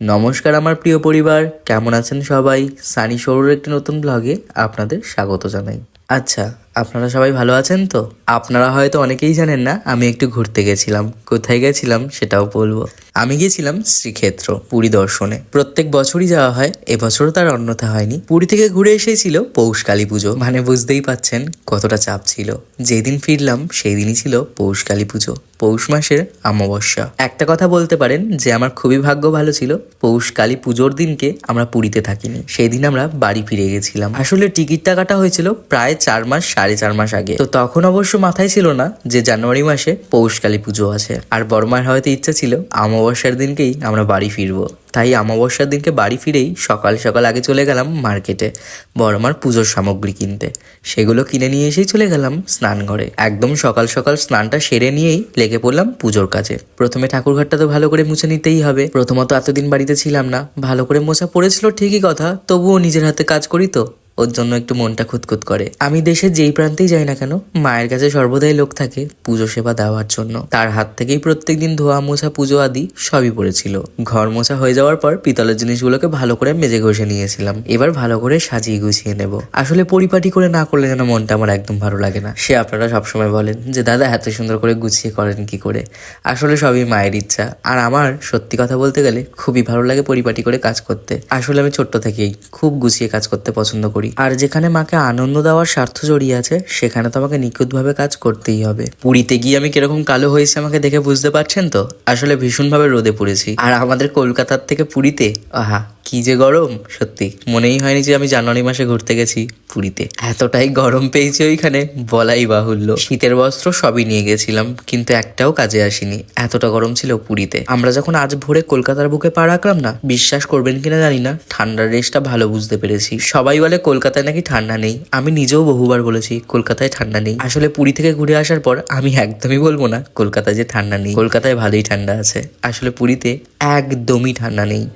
নমস্কার আমার প্রিয় পরিবার, কেমন আছেন সবাই? সানি সরুর একটি নতুন ব্লগে আপনাদের স্বাগত জানাই। আচ্ছা আপনারা সবাই ভালো আছেন তো? আপনারা হয়তো অনেকেই জানেন না, আমি একটু ঘুরতে গেছিলাম। কোথায় গেছিলাম সেটাও বলব। আমি গেছিলাম শ্রীক্ষেত্র, পুরী দর্শনে। প্রত্যেক বছরই যাওয়া হয় এবছরও তার অন্যথা হয়নি। পুরী থেকে ঘুরে এসেছিল পৌষ কালী পুজো। মানে বুঝতেই পাচ্ছেন কতটা চাপ ছিল। যেদিন ফিরলাম সেই দিনই ছিল পৌষ কালী পুজো, পৌষ মাসের অমাবস্যা। একটা কথা বলতে পারেন যে, আমার খুবই ভাগ্য ভালো ছিল, পৌষ কালী পুজোর দিনকে আমরা পুরীতে থাকিনি। সেই দিন আমরা বাড়ি ফিরে গেছিলাম। আসলে টিকিটটা কাটা হয়েছিল প্রায় চার মাস, সাড়ে চার মাস আগে। তো তখন অবশ্য মাথায় ছিল না যে জানুয়ারি মাসে পৌষকালী পুজো আছে। আর বড়মার হয়তো ইচ্ছা ছিল অমাবস্যার দিনকেই আমরা বাড়ি ফিরবো। তাই অমাবস্যার দিনকে বাড়ি ফিরেই সকাল সকাল আগে চলে গেলাম মার্কেটে বড়মার পুজোর সামগ্রী কিনতে। সেগুলো কিনে নিয়ে এসেই চলে গেলাম স্নান ঘরে। একদম সকাল সকাল স্নানটা সেরে নিয়েই লেগে পড়লাম পুজোর কাজে। প্রথমে ঠাকুরঘরটা তো ভালো করে মুছে নিতেই হবে। প্রথমত এতদিন বাড়িতে ছিলাম না। ভালো করে মোছা পড়েছিল ঠিকই কথা, তবুও নিজের হাতে কাজ করি তো। ওর জন্য একটু মনটা খুঁতখুত করে। আমি দেশের যেই প্রান্তেই যাই না কেন, মায়ের কাছে সর্বদাই লোক থাকে পুজো সেবা দেওয়ার জন্য। তার হাত থেকেই প্রত্যেকদিন ধোয়া, মোছা, পুজো আদি সবই পড়েছিল। ঘর মোছা হয়ে যাওয়ার পর পিতলের জিনিসগুলোকে ভালো করে মেজে ঘষে নিয়েছিলাম। এবার ভালো করে সাজিয়ে গুছিয়ে নেব। আসলে পরিপাটি করে না করলে যেন মনটা আমার একদম ভালো লাগে না। সে আপনারা সবসময় বলেন যে, দাদা, এত সুন্দর করে গুছিয়ে করেন কি করে? আসলে সবই মায়ের ইচ্ছা। আর আমার সত্যি কথা বলতে গেলে খুবই ভালো লাগে পরিপাটি করে কাজ করতে। আসলে আমি ছোট্ট থেকেই খুব গুছিয়ে কাজ করতে পছন্দ করি। আর যেখানে মাকে আনন্দ দেওয়ার স্বার্থ জড়িয়ে আছে, সেখানে তো আমাকে নিখুঁতভাবে কাজ করতেই হবে। পুরীতে গিয়ে আমি কীরকম কালো হয়েছে আমাকে দেখে বুঝতে পারছেন তো? আসলে ভীষণভাবে রোদে পড়েছি। আর আমাদের কলকাতার থেকে পুরীতে, আহা কি যে গরম, সত্যি। মনেই হয়নি যে আমি জানুয়ারি মাসে ঘুরতে গেছি পুরীতে। এতটাই গরম পেয়েছি ওইখানে, বলাই বাহুল্য। শীতের বস্ত্র সবই নিয়ে গেছিলাম, কিন্তু একটাও কাজে আসেনি। এতটা গরম ছিল পুরীতে। আমরা যখন আজ ভোরে কলকাতার বুকে পা রাখলাম না, বিশ্বাস করবেন কিনা জানি না, ঠান্ডার রেসটা ভালো বুঝতে পেরেছি। সবাই বলে কলকাতায় নাকি ঠান্ডা নেই। আমি নিজেও বহুবার বলেছি, কলকাতায় ঠান্ডা নেই। আসলে পুরী থেকে ঘুরে আসার পর আমি একদমই বলব না, কলকাতায় যে ঠান্ডা নেই। কলকাতায় ভালোই ঠান্ডা আছে। আসলে পুরীতে একদমই ঠান্ডা নেই।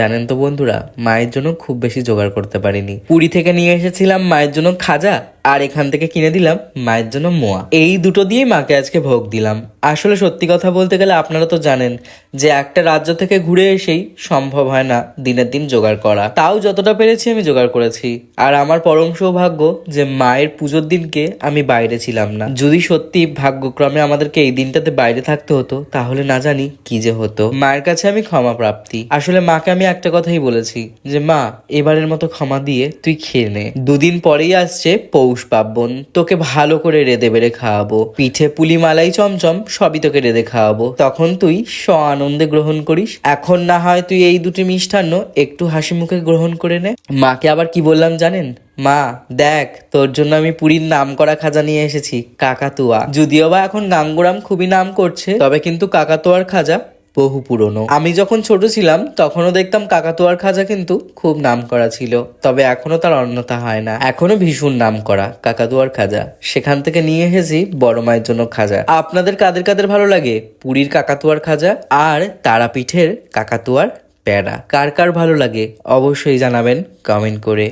জানেন তো বন্ধুরা, মায়ের জন্য খুব বেশি জোগাড় করতে পারিনি। পুরী থেকে নিয়ে এসেছিলাম মায়ের জন্য খাজা। আর এখান থেকে কিনে দিলাম মায়ের জন্য মোয়া। এই দুটো দিয়েই মাকে আজকে ভোগ দিলাম। আসলে সত্যি কথা বলতে গেলে আপনারা তো জানেন যে একটা রাজ্য থেকে ঘুরে এসেই সম্ভব হয় না দিনের দিন জোগাড় করা। তাও যতটা পেরেছি আমি জোগাড় করেছি। আর আমার পরম সৌভাগ্য যে মায়ের পুজোর দিনকে আমি বাইরে ছিলাম না। যদি সত্যি ভাগ্যক্রমে আমাদেরকে এই দিনটাতে বাইরে থাকতে হতো, তাহলে না জানি কি যে হতো। মায়ের কাছে আমি ক্ষমা প্রাপ্তি। আসলে মাকে আমি একটা কথাই বলেছি যে, মা, এবারের মতো ক্ষমা দিয়ে তুই খেয়ে নে। দুদিন পরেই আসছে পৌষ পার্বণ, তোকে ভালো করে রেঁধে বেড়ে খাওয়াবো। পিঠে পুলি মালাই চমচম, সবই তোকে রেঁধে খাওয়াবো। তখন তুই স আনন্দে গ্রহণ করিস। এখন না হয় তুই এই দুটি মিষ্টান্ন একটু হাসি মুখে গ্রহণ করে নে। মাকে আবার কি বললাম জানেন? মা, দেখ, তোর জন্য আমি পুরীর নাম করা খাজা নিয়ে এসেছি, কাকাতুয়া। যদিও বা এখন গাঙ্গুরাম খুবই নাম করছে, তবে কিন্তু কাকাতুয়ার খাজা বহু পুরনো। আমি যখন ছোট ছিলাম, তখনও দেখতাম কাকাতুয়ার খাজা কিন্তু খুব নাম করা ছিল, তবে এখনও তার অন্যতা হয় না। এখনও ভীষণ নাম করা কাকাতুয়ার খাজা। সেখান থেকে নিয়ে এসেছি বড় মায়ের জন্য খাজা। আপনাদের কাদের কাদের ভালো লাগে? পুরীর কাকাতুয়ার খাজা আর তারাপীঠের কাকাতুয়ার প্যাড়া কার কার ভালো লাগে? অবশ্যই জানাবেন কমেন্ট করে।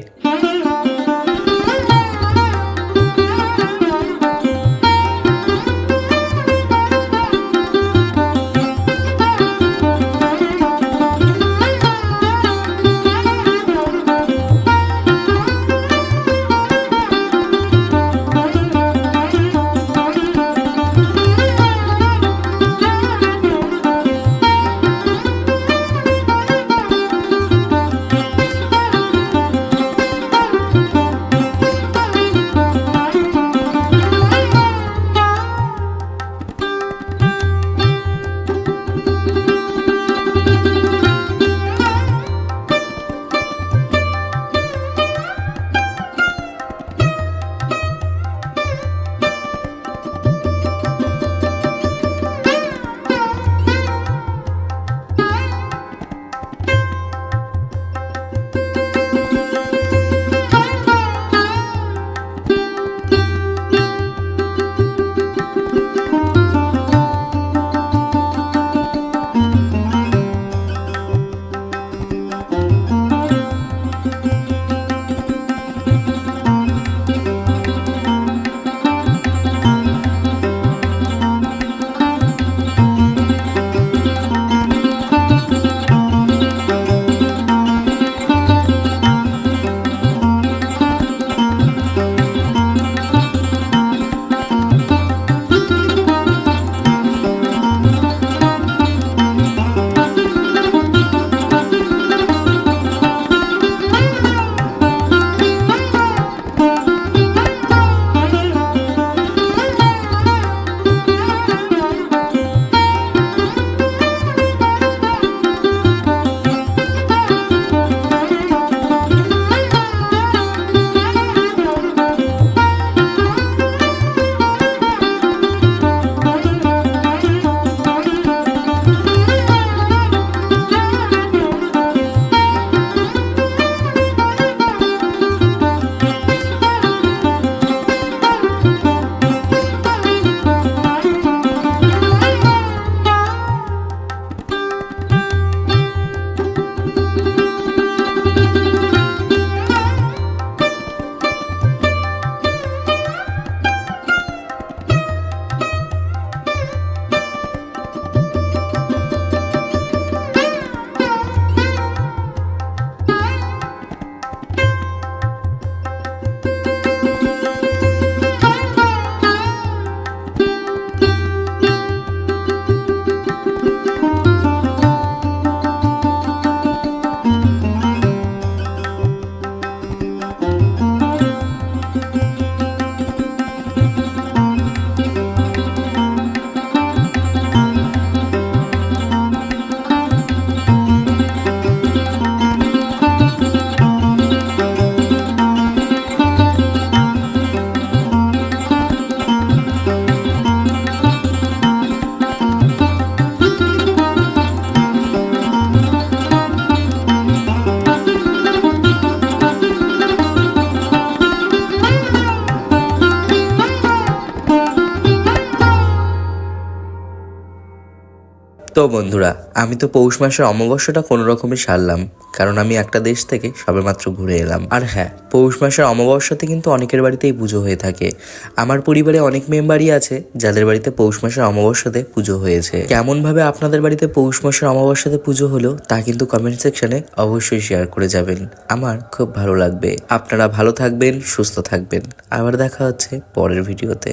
তো বন্ধুরা, আমি তো পৌষ মাসের অমাবস্যাটা কোনো রকমে সারলাম, কারণ আমি একটা দেশ থেকে সবেমাত্র ঘুরে এলাম। আর হ্যাঁ পৌষ মাসের অমাবস্যাতে কিন্তু অনেকের বাড়িতেই পুজো হয়ে থাকে। আমার পরিবারে অনেক মেম্বারই আছে, যাদের বাড়িতে পৌষ মাসের অমাবস্যাতে পুজো হয়েছে। কেমন ভাবে আপনাদের বাড়িতে পৌষ মাসের অমাবস্যাতে পুজো হলো, তা কিন্তু কমেন্ট সেকশনে অবশ্যই শেয়ার করে যাবেন। আমার খুব ভালো লাগবে। আপনারা ভালো থাকবেন, সুস্থ থাকবেন। আবার দেখা হচ্ছে পরের ভিডিওতে